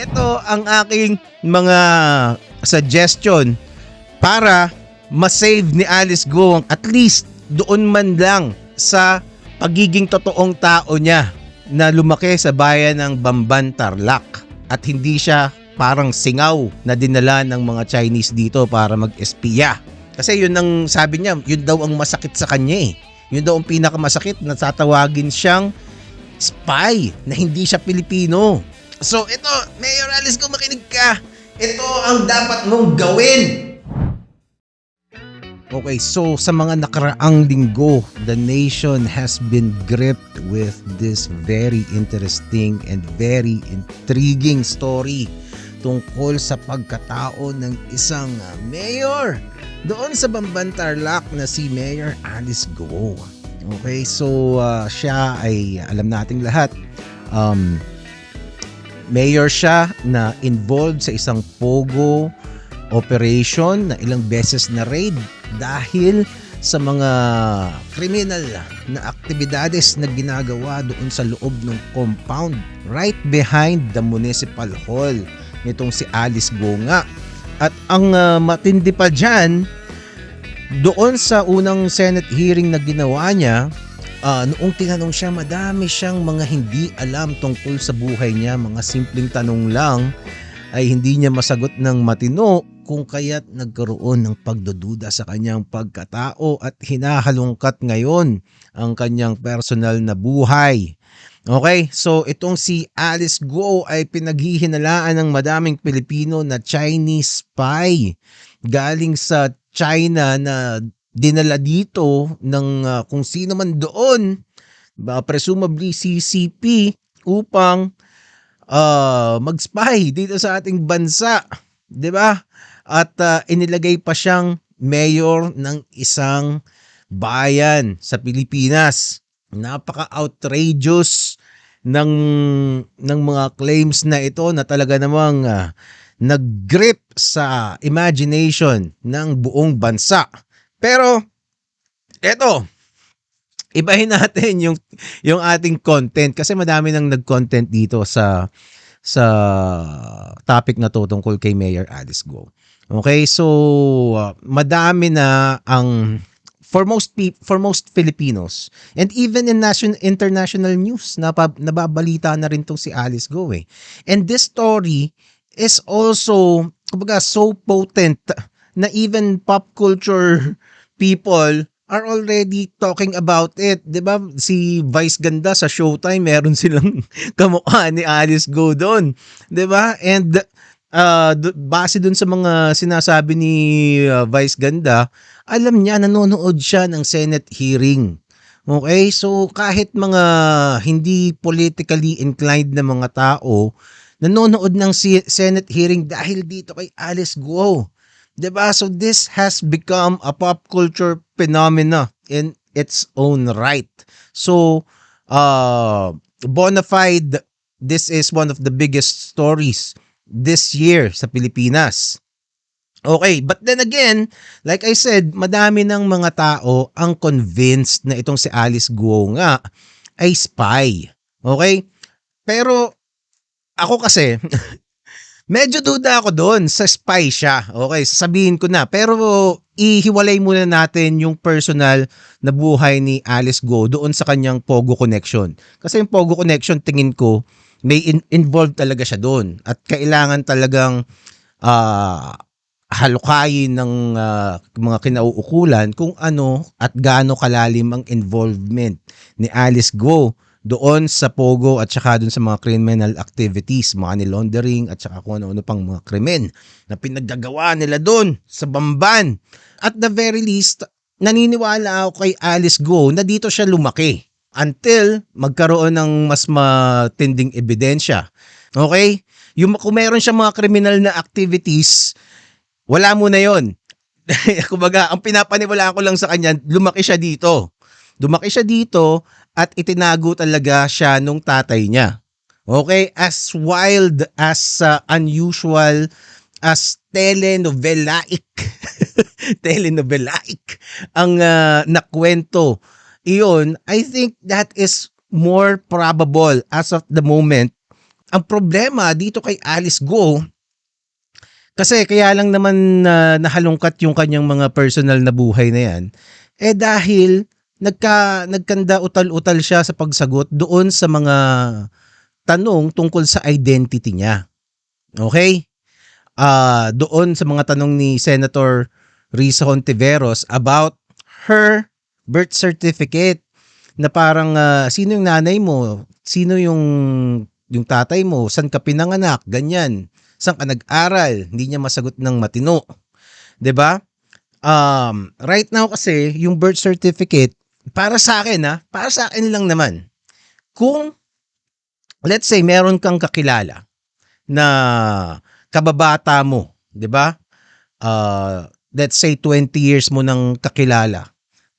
ito ang aking mga suggestion para masave ni Alice Go at least doon man lang sa pagiging totoong tao niya na lumaki sa bayan ng Bamban Tarlac at hindi siya parang singaw na dinala ng mga Chinese dito para mag-espiya. Kasi yun ang sabi niya, yun daw ang masakit sa kanya eh. Yun daw ang pinakamasakit na tatawagin siyang spy na hindi siya Pilipino. So ito, Mayor Alice, kung makinig ka, ito ang dapat mong gawin. Okay, so sa mga nakaraang linggo, the nation has been gripped with this very interesting and very intriguing story tungkol sa pagkatao ng isang mayor doon sa Bamban Tarlac na si Mayor Alice Go. Okay, so uh, siya ay alam nating lahat um, mayor siya na involved sa isang pogo operation na ilang beses na raid dahil sa mga kriminal na aktibidades na ginagawa doon sa loob ng compound right behind the municipal hall nitong si Alice Gonga. At ang uh, matindi pa dyan, doon sa unang Senate hearing na ginawa niya, uh, noong tinanong siya, madami siyang mga hindi alam tungkol sa buhay niya, mga simpleng tanong lang ay hindi niya masagot ng matino kung kaya't nagkaroon ng pagdududa sa kanyang pagkatao at hinahalungkat ngayon ang kanyang personal na buhay. Okay, so itong si Alice Guo ay pinaghihinalaan ng madaming Pilipino na Chinese spy galing sa China na dinala dito ng uh, kung sino man doon, uh, presumably CCP upang uh, mag-spy dito sa ating bansa, 'di ba? At uh, inilagay pa siyang mayor ng isang bayan sa Pilipinas. Napaka-outrageous ng ng mga claims na ito na talaga namang uh, nag-grip sa imagination ng buong bansa. Pero eto, ibahin natin yung yung ating content kasi madami nang nag-content dito sa sa topic na to tungkol kay Mayor Alice Go. Okay, so uh, madami na ang for most for most Filipinos and even in national international news napa, nababalita na rin tong si Alice Go eh. And this story is also kumbaga so potent na even pop culture people are already talking about it. ba? Si Vice Ganda sa Showtime, meron silang kamukha ni Alice Go doon. ba? And uh, base dun sa mga sinasabi ni uh, Vice Ganda, alam niya nanonood siya ng Senate hearing. Okay? So kahit mga hindi politically inclined na mga tao, nanonood ng Senate hearing dahil dito kay Alice Guo. 'Di ba? So this has become a pop culture phenomena in its own right. So uh bona fide this is one of the biggest stories this year sa Pilipinas. Okay, but then again, like I said, madami ng mga tao ang convinced na itong si Alice Guo nga ay spy. Okay? Pero ako kasi, medyo duda ako doon sa spy siya. Okay, sasabihin ko na. Pero ihiwalay muna natin yung personal na buhay ni Alice Go doon sa kanyang Pogo Connection. Kasi yung Pogo Connection, tingin ko, may in- involved talaga siya doon. At kailangan talagang uh, halukayin ng uh, mga kinauukulan kung ano at gaano kalalim ang involvement ni Alice Go doon sa Pogo at saka doon sa mga criminal activities, money laundering at saka kung ano-ano pang mga krimen na pinaggagawa nila doon sa Bamban. At the very least, naniniwala ako kay Alice Go na dito siya lumaki until magkaroon ng mas matinding ebidensya. Okay? Yung kung meron siya mga criminal na activities, wala mo na yon. Kumbaga, ang pinapaniwalaan ko lang sa kanya, lumaki siya dito. Lumaki siya dito at itinago talaga siya nung tatay niya. Okay? As wild, as uh, unusual, as telenovelaik. telenovelaik ang uh, nakwento. Iyon, I think that is more probable as of the moment ang problema dito kay Alice Go, kasi kaya lang naman na nahalungkat yung kanyang mga personal na buhay na yan, eh dahil nagka, nagkanda utal-utal siya sa pagsagot doon sa mga tanong tungkol sa identity niya. Okay? Ah, doon sa mga tanong ni Senator Risa Hontiveros about her birth certificate na parang ah, sino yung nanay mo, sino yung yung tatay mo, saan ka pinanganak, ganyan. Saan ka nag-aral, hindi niya masagot ng matino. 'Di ba? Um, right now kasi yung birth certificate para sa akin ha, para sa akin lang naman. Kung let's say meron kang kakilala na kababata mo, 'di ba? Uh, let's say 20 years mo nang kakilala.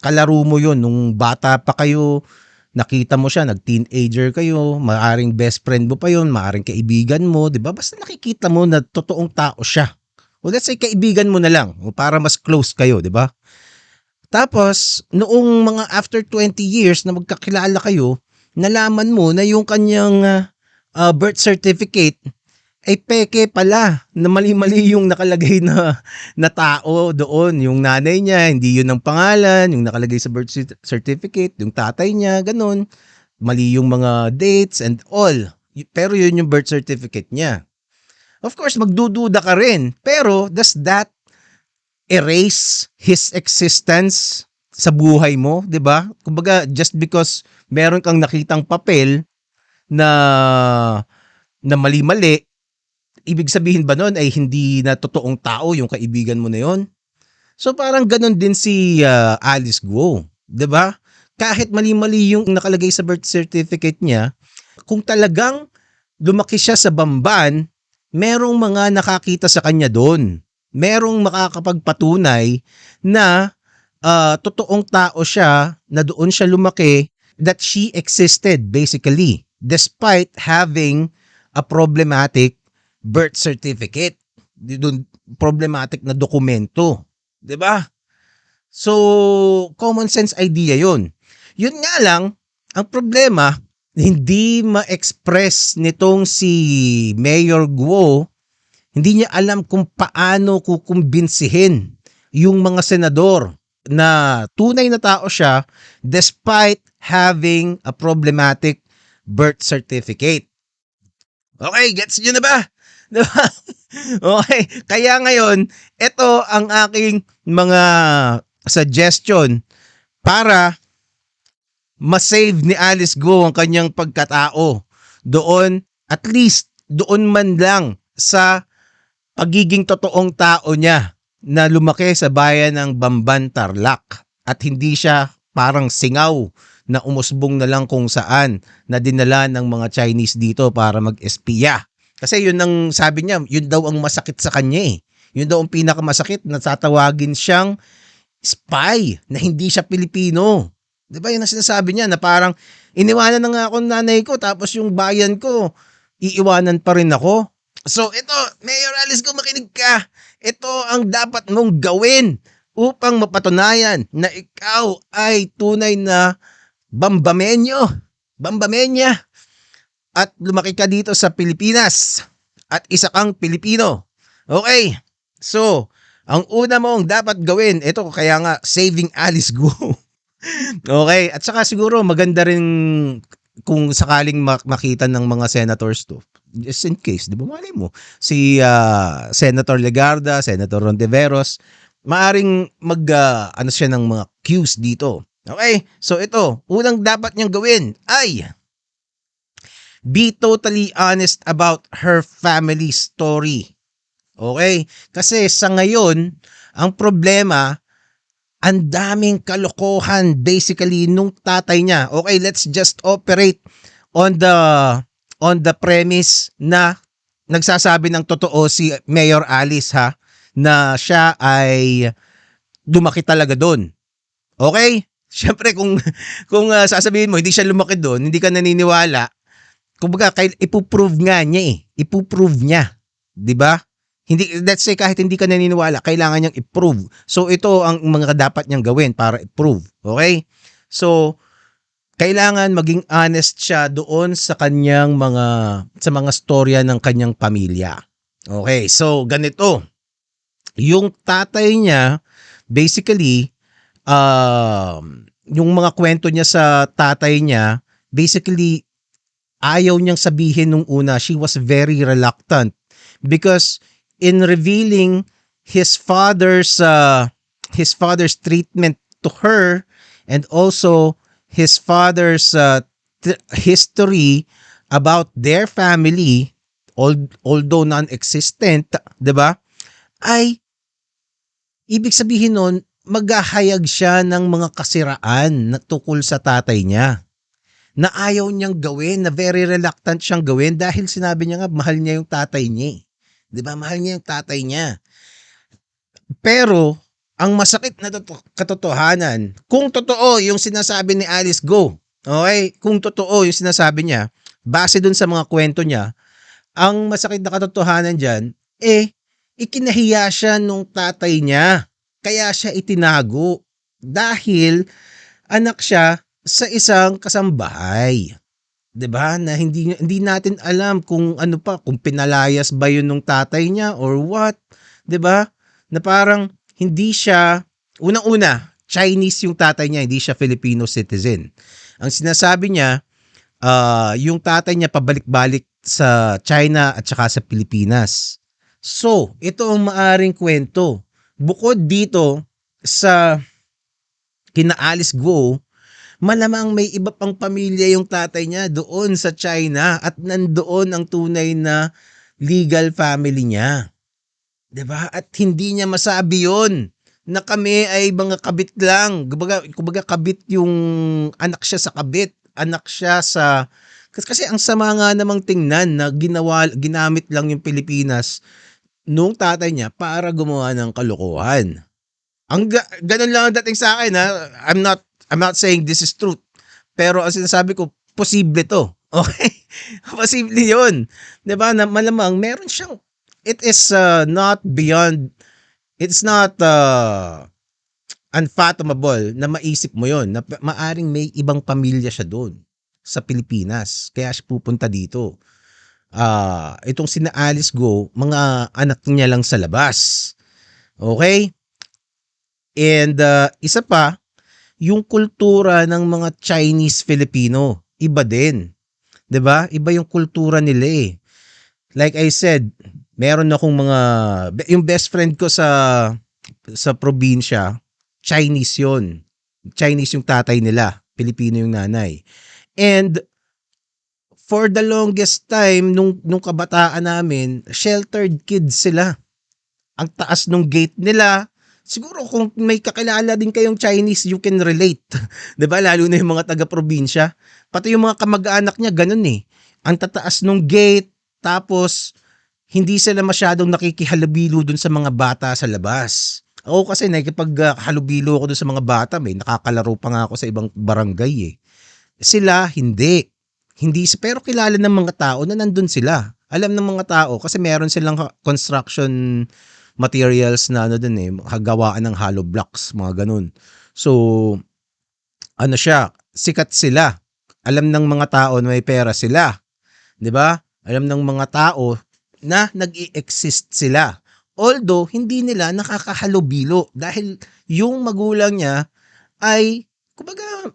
Kalaro mo 'yon nung bata pa kayo, nakita mo siya, nag-teenager kayo, maaring best friend mo pa 'yon, maaring kaibigan mo, 'di ba? Basta nakikita mo na totoong tao siya. O let's say kaibigan mo na lang para mas close kayo, 'di ba? Tapos, noong mga after 20 years na magkakilala kayo, nalaman mo na yung kanyang uh, birth certificate ay peke pala na mali-mali yung nakalagay na, na tao doon. Yung nanay niya, hindi yun ang pangalan, yung nakalagay sa birth certificate, yung tatay niya, ganun. Mali yung mga dates and all. Pero yun yung birth certificate niya. Of course, magdududa ka rin. Pero does that erase his existence sa buhay mo, 'di ba? Kumbaga just because meron kang nakitang papel na na mali-mali, ibig sabihin ba noon ay hindi na totoong tao yung kaibigan mo na yon? So parang ganun din si uh, Alice Guo, 'di ba? Kahit mali-mali yung nakalagay sa birth certificate niya, kung talagang lumaki siya sa Bamban, merong mga nakakita sa kanya doon merong makakapagpatunay na uh, totoong tao siya, na doon siya lumaki, that she existed basically despite having a problematic birth certificate. Doon problematic na dokumento. 'Di ba? So, common sense idea 'yon. Yun nga lang, ang problema, hindi ma-express nitong si Mayor Guo hindi niya alam kung paano kukumbinsihin yung mga senador na tunay na tao siya despite having a problematic birth certificate. Okay, gets niyo na ba? Diba? Okay, kaya ngayon, ito ang aking mga suggestion para masave ni Alice Go ang kanyang pagkatao doon, at least doon man lang sa pagiging totoong tao niya na lumaki sa bayan ng Bamban Tarlac at hindi siya parang singaw na umusbong na lang kung saan na dinala ng mga Chinese dito para mag-espiya. Kasi yun ang sabi niya, yun daw ang masakit sa kanya eh. Yun daw ang pinakamasakit na tatawagin siyang spy na hindi siya Pilipino. 'Di ba? Yun ang sinasabi niya na parang iniwanan na nga ako nanay ko tapos yung bayan ko iiwanan pa rin ako. So ito, Mayor Alice, kung makinig ka, ito ang dapat mong gawin upang mapatunayan na ikaw ay tunay na bambamenyo, bambamenya, at lumaki ka dito sa Pilipinas at isa kang Pilipino. Okay, so, ang una mong dapat gawin, ito kaya nga, saving Alice Go. okay, at saka siguro maganda rin kung sakaling makita ng mga senators to, just in case, di ba malay mo, si uh, Senator Legarda, Senator Rondeveros, maaring mag, uh, ano siya ng mga cues dito. Okay, so ito, unang dapat niyang gawin ay be totally honest about her family story. Okay? Kasi sa ngayon, ang problema, ang daming kalokohan basically nung tatay niya. Okay, let's just operate on the on the premise na nagsasabi ng totoo si Mayor Alice ha na siya ay lumaki talaga doon. Okay? Siyempre kung kung uh, sasabihin mo hindi siya lumaki doon, hindi ka naniniwala. Kumbaga, kay ipo-prove nga niya eh. Ipo-prove niya. 'Di ba? Hindi, let's say kahit hindi ka naniniwala, kailangan niyang i-prove. So ito ang mga dapat niyang gawin para i-prove. Okay? So, kailangan maging honest siya doon sa kanyang mga sa mga storya ng kanyang pamilya. Okay, so ganito. Yung tatay niya basically um yung mga kwento niya sa tatay niya basically ayaw niyang sabihin nung una she was very reluctant because in revealing his father's uh, his father's treatment to her and also his father's uh, history about their family al- although non-existent 'di ba ay ibig sabihin nun maghahayag siya ng mga kasiraan na tukol sa tatay niya na ayaw niyang gawin, na very reluctant siyang gawin dahil sinabi niya nga mahal niya yung tatay niya. 'Di ba? Mahal niya yung tatay niya. Pero ang masakit na toto- katotohanan, kung totoo yung sinasabi ni Alice Go, okay? Kung totoo yung sinasabi niya, base dun sa mga kwento niya, ang masakit na katotohanan diyan eh ikinahiya siya nung tatay niya. Kaya siya itinago dahil anak siya sa isang kasambahay. 'Di ba? Na hindi hindi natin alam kung ano pa, kung pinalayas ba 'yun nung tatay niya or what, 'di ba? Na parang hindi siya unang-una, Chinese yung tatay niya, hindi siya Filipino citizen. Ang sinasabi niya, ah, yung tatay niya pabalik-balik sa China at saka sa Pilipinas. So, ito ang maaring kwento. Bukod dito sa kina Alice Go, malamang may iba pang pamilya yung tatay niya doon sa China at nandoon ang tunay na legal family niya. 'Di ba? At hindi niya masabi 'yon na kami ay mga kabit lang. Kumbaga, kumbaga kabit yung anak siya sa kabit, anak siya sa kasi, ang sama nga namang tingnan na ginawa ginamit lang yung Pilipinas nung tatay niya para gumawa ng kalokohan. Ang ga- ganun lang ang dating sa akin ha. I'm not I'm not saying this is truth. Pero ang sinasabi ko, posible to. Okay? posible 'yun. ba? Na malamang meron siyang it is uh, not beyond it's not uh, unfathomable na maisip mo 'yon na maaring may ibang pamilya siya doon sa Pilipinas. Kaya siya pupunta dito. Ah, itong sina Alice Go, mga anak niya lang sa labas. Okay? And uh, isa pa, yung kultura ng mga Chinese Filipino, iba din. 'Di ba? Iba yung kultura nila eh. Like I said, meron akong mga yung best friend ko sa sa probinsya, Chinese 'yon. Chinese yung tatay nila, Pilipino yung nanay. And for the longest time nung nung kabataan namin, sheltered kids sila. Ang taas nung gate nila. Siguro kung may kakilala din kayong Chinese, you can relate. ba? Lalo na yung mga taga-probinsya. Pati yung mga kamag-anak niya ganun eh. Ang tataas nung gate, tapos hindi sila masyadong nakikihalubilo dun sa mga bata sa labas. Ako kasi nakikipaghalubilo ako dun sa mga bata, may nakakalaro pa nga ako sa ibang barangay eh. Sila hindi. Hindi pero kilala ng mga tao na nandun sila. Alam ng mga tao kasi meron silang construction materials na ano dun eh, gawaan ng hollow blocks, mga ganun. So, ano siya, sikat sila. Alam ng mga tao na may pera sila. 'Di ba? Alam ng mga tao na nag-i-exist sila. Although, hindi nila nakakahalubilo dahil yung magulang niya ay, kumbaga,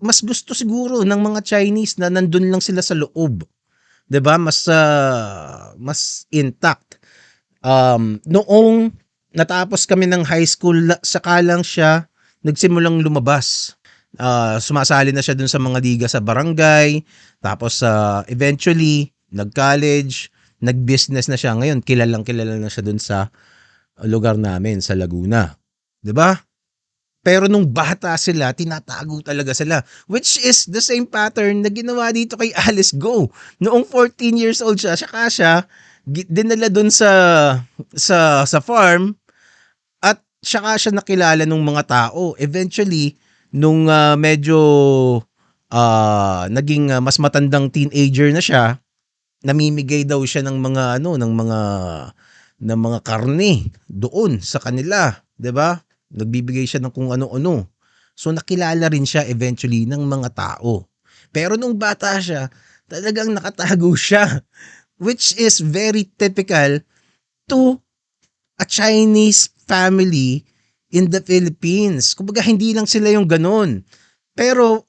mas gusto siguro ng mga Chinese na nandun lang sila sa loob. 'Di ba? Mas ah, mas intact. Um, noong natapos kami ng high school, saka lang siya nagsimulang lumabas. Ah, sumasali na siya dun sa mga liga sa barangay. Tapos ah, eventually, nag-college, nag-business na siya. Ngayon, kilalang kilala na siya dun sa lugar namin, sa Laguna. 'Di ba? Pero nung bata sila, tinatago talaga sila. Which is the same pattern na ginawa dito kay Alice Go. Noong 14 years old siya, saka siya, dinala dun sa, sa, sa farm, at saka siya nakilala ng mga tao. Eventually, nung ah, medyo ah, naging ah, mas matandang teenager na siya, namimigay daw siya ng mga ano, ng mga ng mga karne doon sa kanila, 'di ba? Nagbibigay siya ng kung ano-ano. So nakilala rin siya eventually ng mga tao. Pero nung bata siya, talagang nakatago siya. Which is very typical to a Chinese family in the Philippines. Kumbaga hindi lang sila yung ganun. Pero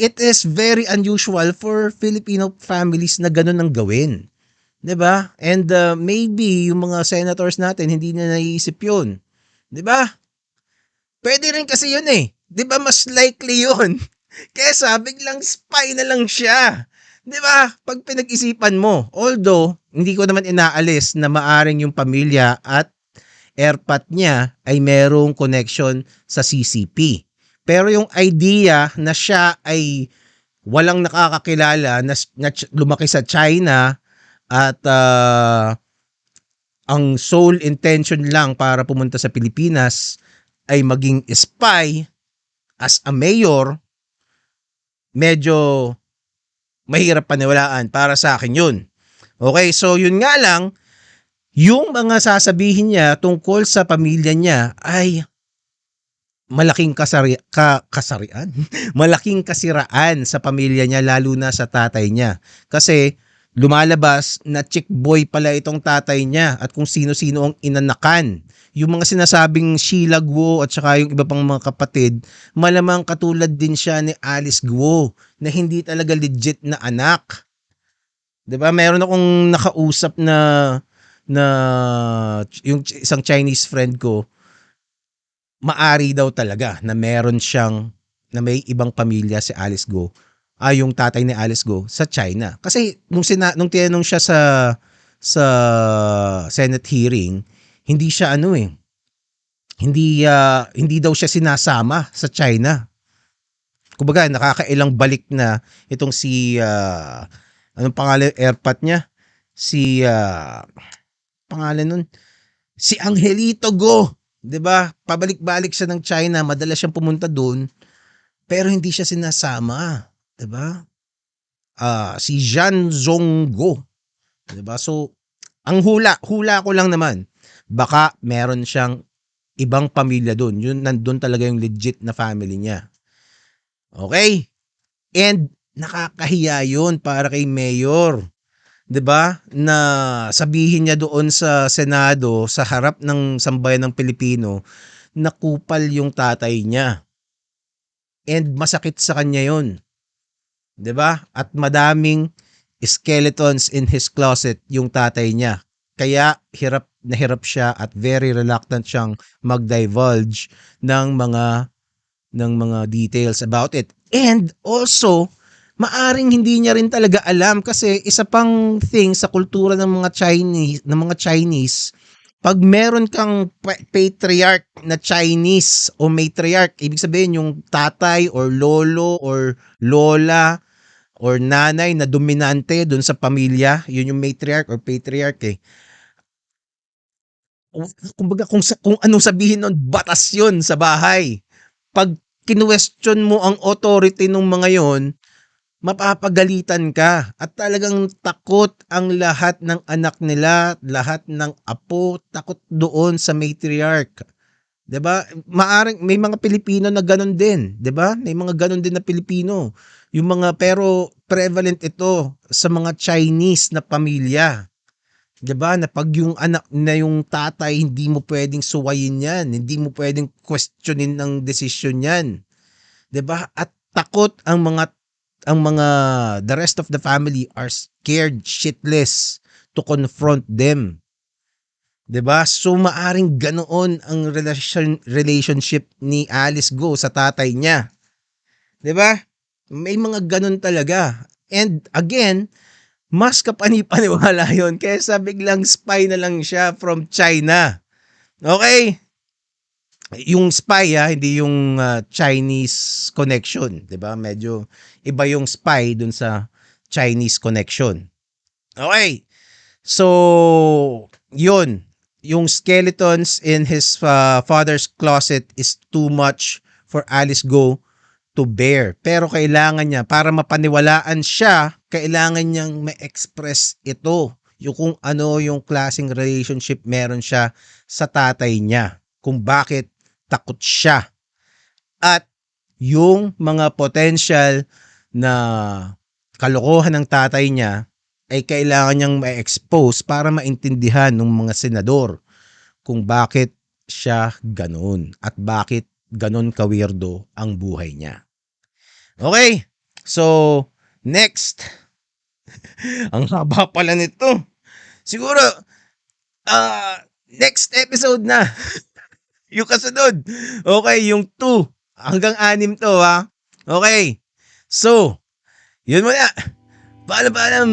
it is very unusual for Filipino families na ganun ang gawin. 'Di ba? And uh, maybe yung mga senators natin hindi na naiisip 'yun. 'Di ba? Pwede rin kasi 'yun eh. 'Di ba mas likely 'yun? Kesa biglang spy na lang siya. 'Di ba? Pag pinag-isipan mo, although hindi ko naman inaalis na maaring yung pamilya at airpat niya ay merong connection sa CCP. Pero yung idea na siya ay walang nakakakilala na, na lumaki sa China at uh, ang sole intention lang para pumunta sa Pilipinas ay maging spy as a mayor, medyo mahirap paniwalaan para sa akin yun. Okay, so yun nga lang, yung mga sasabihin niya tungkol sa pamilya niya ay malaking kasari, ka, kasarian, malaking kasiraan sa pamilya niya lalo na sa tatay niya. Kasi lumalabas na chick boy pala itong tatay niya at kung sino-sino ang inanakan. Yung mga sinasabing Sheila Guo at saka yung iba pang mga kapatid, malamang katulad din siya ni Alice Guo na hindi talaga legit na anak. 'Di ba? Meron akong nakausap na na yung isang Chinese friend ko maari daw talaga na meron siyang na may ibang pamilya si Alice Go ah, yung tatay ni Alice Go sa China. Kasi nung sina, nung tinanong siya sa sa Senate hearing, hindi siya ano eh. Hindi uh, hindi daw siya sinasama sa China. Kumbaga nakakailang balik na itong si uh, anong pangalan airpat niya? Si uh, pangalan nun si Angelito Go. 'Di ba? Pabalik-balik siya ng China, madalas siyang pumunta doon pero hindi siya sinasama. 'Di ba? Uh, si Jean Zonggo. 'Di ba? So ang hula, hula ko lang naman. Baka meron siyang ibang pamilya doon. Yun nandoon talaga yung legit na family niya. Okay? And nakakahiya 'yun para kay mayor. 'Di ba? Na sabihin niya doon sa Senado sa harap ng sambayan ng Pilipino na kupal yung tatay niya. And masakit sa kanya 'yon. 'Di ba? At madaming skeletons in his closet yung tatay niya. Kaya hirap na hirap siya at very reluctant siyang mag-divulge ng mga ng mga details about it. And also, maaring hindi niya rin talaga alam kasi isa pang thing sa kultura ng mga Chinese, ng mga Chinese, pag meron kang patriarch na Chinese o matriarch, ibig sabihin yung tatay or lolo or lola or nanay na dominante doon sa pamilya, yun yung matriarch or patriarch eh. Kung, kung anong sabihin nun, batas yun sa bahay. Pag kinwestiyon mo ang authority ng mga yon, mapapagalitan ka at talagang takot ang lahat ng anak nila, lahat ng apo, takot doon sa matriarch. 'Di ba? Maaring may mga Pilipino na ganoon din, 'di ba? May mga ganoon din na Pilipino. Yung mga pero prevalent ito sa mga Chinese na pamilya. 'Di ba? Na pag yung anak na yung tatay hindi mo pwedeng suwayin 'yan, hindi mo pwedeng questionin ng desisyon 'yan. 'Di ba? At takot ang mga ang mga the rest of the family are scared shitless to confront them 'Di ba? So maaring ganoon ang relation, relationship ni Alice Go sa tatay niya. 'Di ba? May mga ganon talaga. And again, mas kapani-paniwala yon kaysa biglang spy na lang siya from China. Okay? Yung spy ha, hindi yung uh, Chinese connection, 'di ba? Medyo iba yung spy dun sa Chinese connection. Okay. So, yun yung skeletons in his uh, father's closet is too much for Alice Go to bear. Pero kailangan niya, para mapaniwalaan siya, kailangan niyang ma-express ito. Yung kung ano yung klaseng relationship meron siya sa tatay niya. Kung bakit takot siya. At yung mga potential na kalokohan ng tatay niya ay kailangan niyang ma-expose para maintindihan ng mga senador kung bakit siya ganun at bakit ganun kawirdo ang buhay niya. Okay, so next. ang haba pala nito. Siguro, ah, next episode na. yung kasunod. Okay, yung 2 hanggang 6 to ha. Okay. So, yun muna. Paalam, paalam.